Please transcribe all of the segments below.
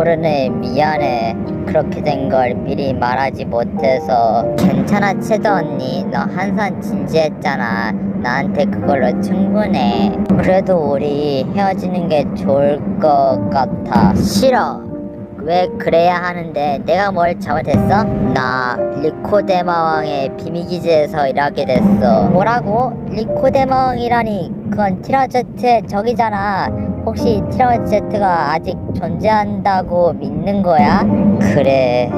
코르네 미안해. 그렇게 된 걸 미리 말하지 못해서 괜찮아 채도 언니. 너 한산 진지했잖아. 나한테 그걸로 충분해. 그래도 우리 헤어지는 게 좋을 것 같아. 싫어 왜 그래야 하는데 내가 뭘 잘못했어? 나 리코데마왕의 비밀기지에서 일하게 됐어 뭐라고? 리코데마왕이라니 그건 티라제트의 적이잖아 혹시 티라제트가 아직 존재한다고 믿는 거야? 그래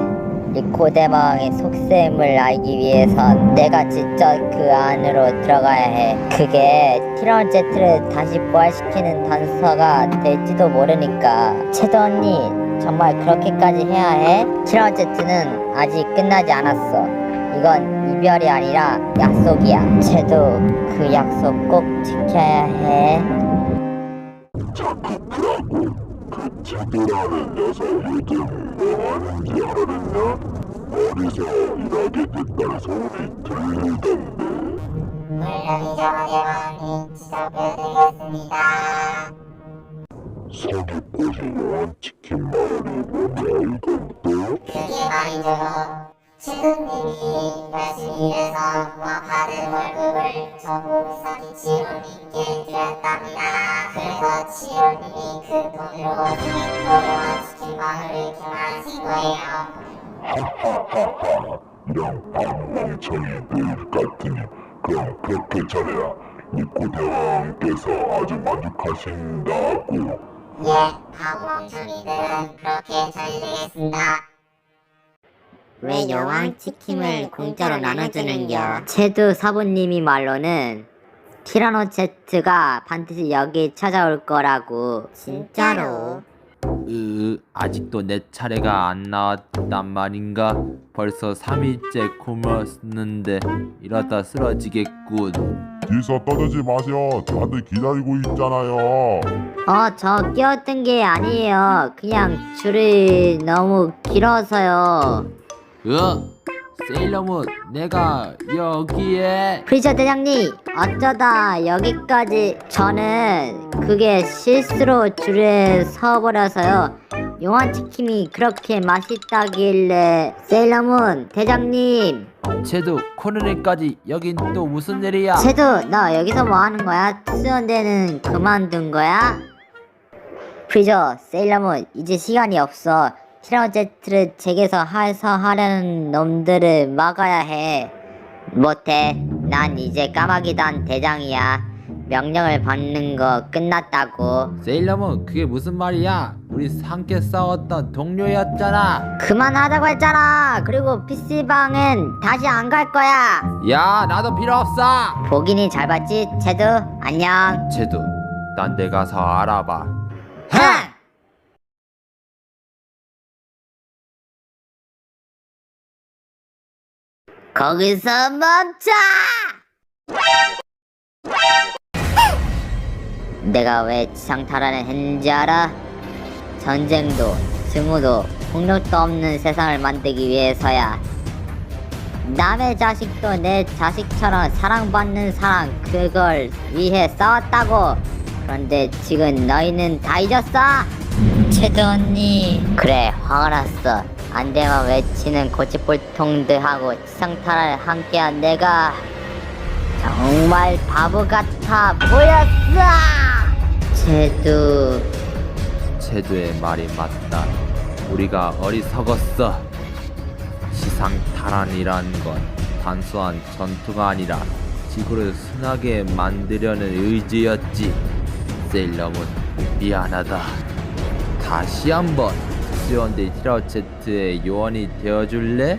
리코데마왕의 속셈을 알기 위해선 내가 직접 그 안으로 들어가야 해 그게 티라제트를 다시 부활시키는 단서가 될지도 모르니까 채도 언니 정말 그렇게까지 해야 해? 티라제트는 아직 끝나지 않았어. 이건 이별이 아니라 약속이야. 쟤도 그 약속 꼭 지켜야 해. 제대라는 녀석 요즘 뭐 하는지 알았냐? 어디서 일하게 됐다는 소리 들리던데 물론 저녁에 지적해드리겠습니다. 서귀포시 요한치킨 마을이 뭔지 알던데? 그게 말이죠. 최근님이 열심히 일해서 모아받은 월급을 전부 써니 지훈님께 드렸답니다. 그래서 지훈님이 그 돈으로 고령한 치킨 마을을 개발하신 거예요. 하하하하 이런 방망청이들 같으니 그럼 그렇게 잘해야 니코대왕께서 아주 만족하신다고 예, 가공청이들은 그렇게 잘되겠습니다. 왜 여왕 치킨을 공짜로 나눠주는겨? 체두 사부님이 말로는 티라노체트가 반드시 여기 찾아올 거라고. 진짜로? 으, 아직도 내 차례가 안 나왔단 말인가? 벌써 3일째 굶었는데 이러다 쓰러지겠군. 뒤에서 떠들지 마세요 다들 기다리고 있잖아요 어, 저 끼었던 게 아니에요. 그냥 줄이 너무 길어서요. 으, 세일러문, 내가 여기에 프리저 대장님, 어쩌다 여기까지 저는 그게 실수로 줄에 서버려서요. 용한 치킨이 그렇게 맛있다길래 세일러문 대장님, 쟤도 코르네까지 여긴 또 무슨 일이야? 쟤도 너 여기서 뭐 하는 거야? 수연대는 그만둔 거야? 프리저, 세일러문 이제 시간이 없어. 티라노제트를 제게서 해서하려는 놈들을 막아야 해. 못해. 난 이제 까마귀단 대장이야. 명령을 받는 거 끝났다고. 세일러문, 그게 무슨 말이야? 우리 함께 싸웠던 동료였잖아. 그만하자고 했잖아. 그리고 PC방엔 다시 안 갈 거야. 야, 나도 필요 없어. 보기니 잘 봤지? 쟤도 안녕. 쟤도 딴데 가서 알아봐. 흥! 거기서 멈춰! 내가 왜 지상 탈환을 했는지 알아? 전쟁도, 증오도, 폭력도 없는 세상을 만들기 위해서야. 남의 자식도 내 자식처럼 사랑받는 사랑 그걸 위해 싸웠다고. 그런데 지금 너희는 다 잊었어? 채도 언니. 그래 화가 났어. 안 되면 외치는 고집불통들하고 지상탈을 함께한 내가 정말 바보 같아 보였어. 채도 제도의 말이 맞다. 우리가 어리석었어. 시상 탈환이란 건 단순한 전투가 아니라 지구를 순하게 만들려는 의지였지. 세일러문 미안하다. 다시 한번 수연대 티라우체트의 요원이 되어줄래?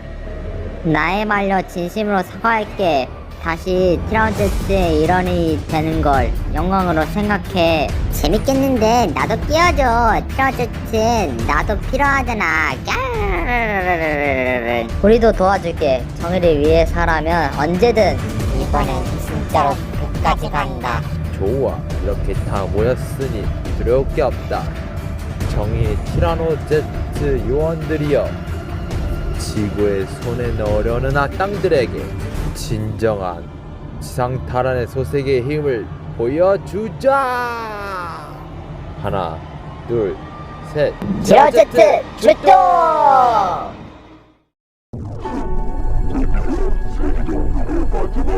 나의 말로 진심으로 사과할게. 다시 티라우제트의 일원이 되는 걸 영광으로 생각해. 재밌겠는데 나도 끼워줘. 티라우제트 나도 필요하잖아. 우리도 도와줄게. 정의를 위해서라면 언제든. 이번엔 진짜로 끝까지 간다. 좋아. 이렇게 다 모였으니 두려울 게 없다. 정의의 티라노 제트 요원들이여. 지구의 손에 넣으려는 악당들에게 진정한 지상 탈환의 소색의 힘을 보여주자. 하나, 둘, 셋. 제로제트 출동! 될 것이다.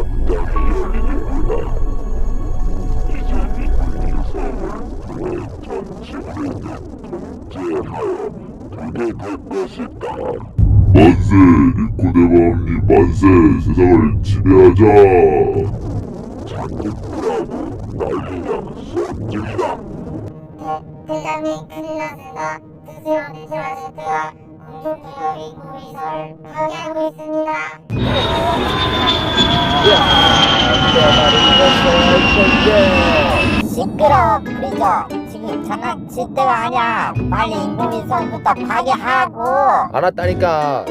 만세, 니코데마님 만세, 세상을 지배하자. 자꾸라고 난리야, 성질이다. 대장님 큰일 났습니다. 드세요, 제라제트가 공중기록이 구이설 파괴하고 있습니다. 시끄러워 지금 장난칠 때가 아니야 빨리 인공위성부터 파괴하고 알았다니까.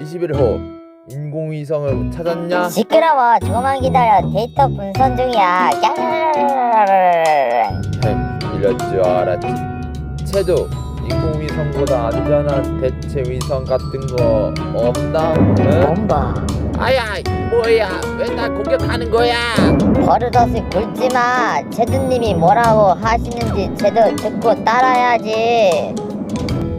21호. 인공위성을 찾았냐? 시끄러워 조금만 기다려 데이터 분선 중이야 이럴 줄 알았지. 채도 인공위성보다 안전한 대체 위성 같은 거 없나? 응? 뭔가 아야, 뭐야? 왜날 공격하는 거야? 버릇없이 굴지마 제드님이 뭐라고 하시는지 제도 듣고 따라야지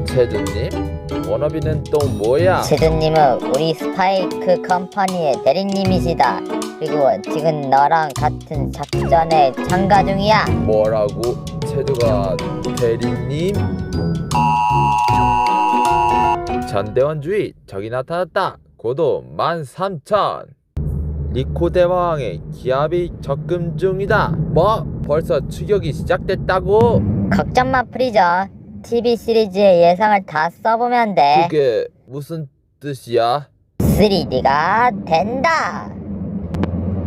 채도님? 워너비는 또 뭐야? 제드님은 우리 스파이크 컴퍼니의 대리님이시다 그리고 지금 너랑 같은 작전에 참가 중이야 뭐라고? 채도가 대리님? 전대원주의 적이 나타났다. 고도 13,000. 리코 대왕의 기압이 접근 중이다. 뭐? 벌써 추격이 시작됐다고? 걱정 마 프리저 TV 시리즈의 예상을 다 써보면 돼 그게 무슨 뜻이야? 3D가 된다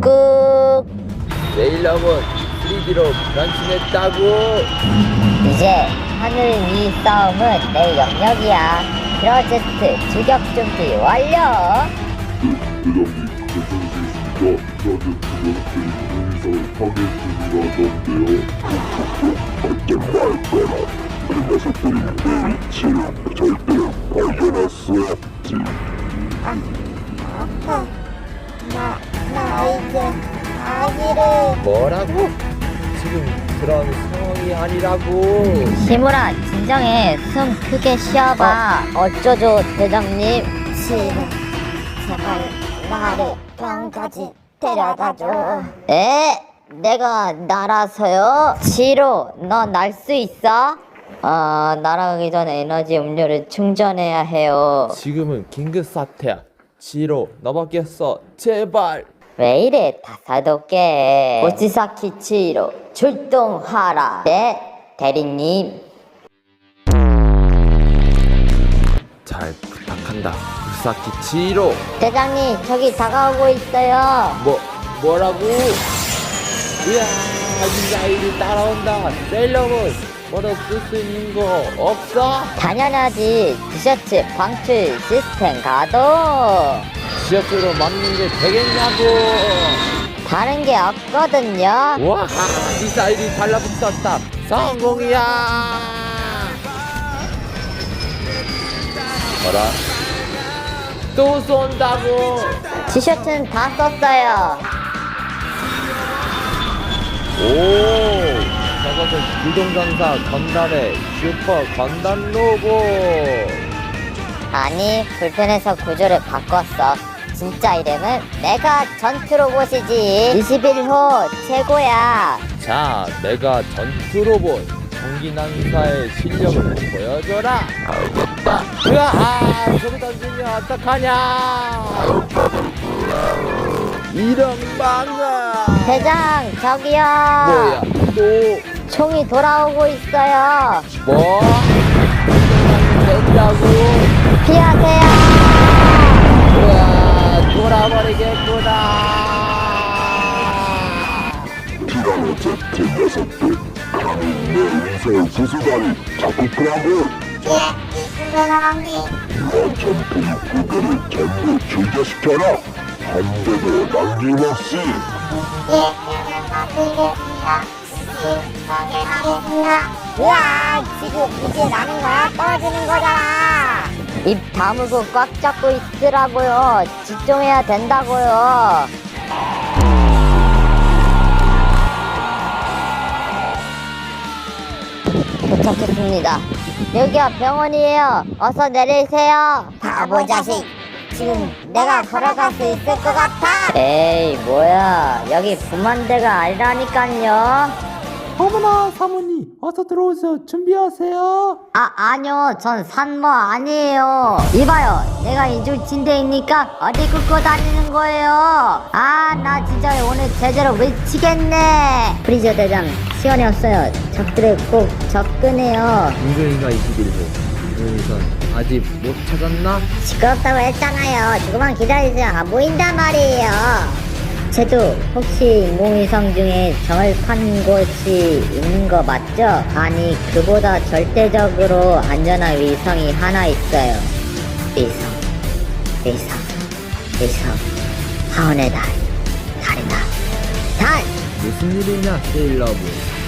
꾹 세일러문 3D로 변신했다고? 이제 하늘 위 싸움은 내 영역이야 프로젝트 주격 준비 완료 대장님, 괜찮으시겠습니까? 프로젝트 연합회 인공위성을 파괴했습니다던데요. 어떤 말 빼라. 그 녀석들이 내 위치를 절대 발견할 수 없지. 나, 나 이제 아기를 뭐라고? 지금 그런 상황이 아니라고. 시무라 진정해 숨 크게 쉬어봐 어쩌죠 대장님 지금 제발 나를 병까지 데려다줘. 에? 내가 날아서요? 지로 너 날 수 있어? 아 날아가기 전에 에너지 음료를 충전해야 해요 지금은 긴급 사태야. 지로 너밖에 없어. 제발. 왜 이래 다사롭게 오치사키 치로 출동하라 네 대리님 잘 부탁한다. 불사키 지로. 대장님 저기 다가오고 있어요 뭐 뭐라고? 이야 미사일이 따라온다. 세일러문 뭐더 쓸수 있는 거 없어? 당연하지 티셔츠 방출 시스템 가동 지하철로 막는 게 되겠냐고. 다른 게 없거든요 와 미사일이 달라붙었다. 성공이야. 뭐라? 또 쏜다고. 티셔츠는 다 썼어요 오, 저것은 기동전사 건담의 슈퍼 건담 로봇. 아니 불편해서 구조를 바꿨어 진짜 이름은 내가 전투 로봇이지 21호 최고야 자, 내가 전투 로봇 전기 난사의 실력을 보여줘라. 알겠다. 으아, 저거 던지면 어떡하냐? 이런 망아. 대장 저기요 뭐야? 또 총이 돌아오고 있어요 뭐? 된다고? 피하세요 우와, 돌아버리겠구나. 티라노 제트 녀석들, 감히 내 자꾸 그라고 예, 왕님. 이번 전투 구들을 전부 출제시켜라. 한 대도 남김없이. 예, 대장 받들겠습니다. 시스템 파괴하겠습니다. 으아 지금 이제 나는 거야 떨어지는 거잖아 입 다물고 꽉 잡고 있으라고요 집중해야 된다고요 도착했습니다. 여기가 병원이에요. 어서 내리세요. 바보 자식. 지금 내가 걸어갈 수 있을 것 같아. 에이 뭐야 여기 부만대가 아니라니깐요. 어머나 사모님 어서 들어오세요 준비하세요 아 아니요 전 산모 아니에요. 이봐요 내가 이줄 진대입니까? 어디 끄고 다니는 거예요? 아 나 진짜 오늘 제대로 외치겠네. 프리저 대장 시간이 없어요. 적들을 꼭 접근해요. 인근이가 21호 인근이선 아직 못 찾았나? 시끄럽다고 했잖아요. 조금만 기다리세요. 안 보인단 말이에요. 쟤도. 혹시 인공위성 중에 정을 파는 곳이 있는 거 맞죠? 아니 그보다 절대적으로 안전한 위성이 하나 있어요. 위성, 위성, 위성, 하원의 달, 달이다. 달! 무슨 일이냐 세일러브?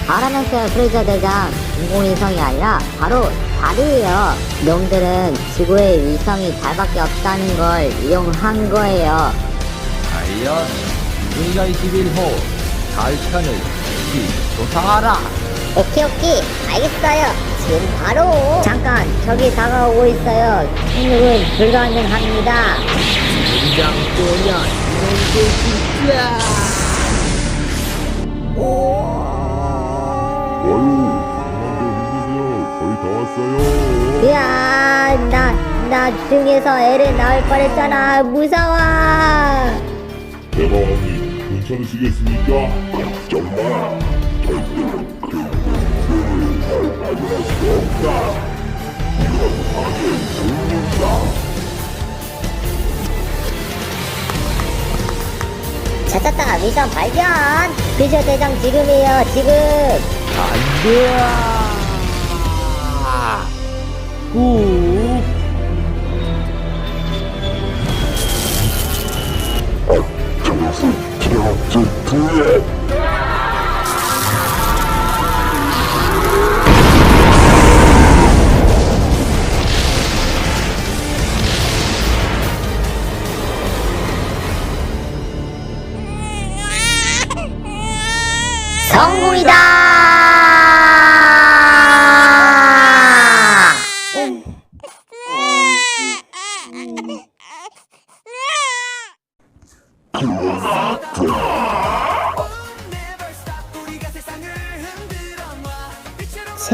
알아냈어요 프리저 대장 인공위성이 아니라 바로 달이에요. 놈들은 지구의 위성이 달밖에 없다는 걸 이용한 거예요. 과연 인근이가 21호 달편을 다시 조사하라. 오케이 오케이. 알겠어요. 지금 바로 잠깐 저기 다가오고 있어요. 착륙은 불가능합니다. 긴장 또냐 이놈들 진짜. 그만들 힘내세요. 거의 다 왔어요. 으아 나, 나 등에서 애를 낳을 뻔했잖아. 무서워. 대마 정말 절대로 그수 없다. 이건 본능이다. 찾았다 위성 발견 비저 대장 지금이에요 지금 안돼 꾹 정수 트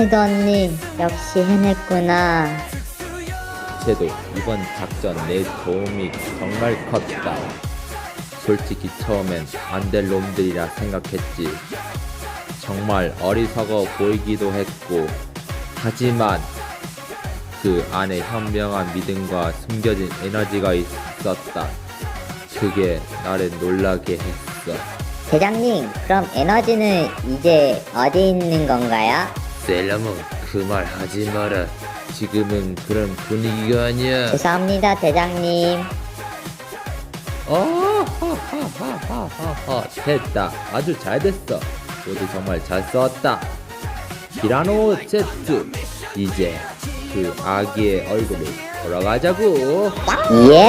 채도 언니 역시 해냈구나 쟤도 이번 작전 내 도움이 정말 컸다. 솔직히 처음엔 안 될 놈들이라 생각했지. 정말 어리석어 보이기도 했고, 하지만 그 안에 현명한 믿음과 숨겨진 에너지가 있었다. 그게 나를 놀라게 했어. 대장님 그럼 에너지는 이제 어디 있는 건가요? 셀러문 그말 하지 마라. 지금은 그런 분위기가 아니야. 죄송합니다 대장님 어, 하하하하하하 됐다. 아주 잘 됐어. 모두 정말 잘 썼다. 티라노 제트 이제 그 아기의 얼굴을 돌아가자고. 예!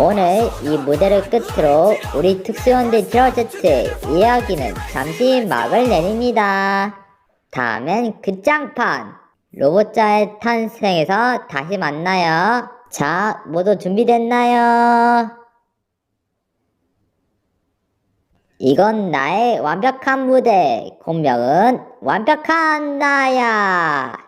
오늘 이 무대를 끝으로 우리 특수연대 트로제트 이야기는 잠시 막을 내립니다. 다음엔 극장판 로봇자의 탄생에서 다시 만나요. 자, 모두 준비됐나요? 이건 나의 완벽한 무대. 공명은 완벽한 나야.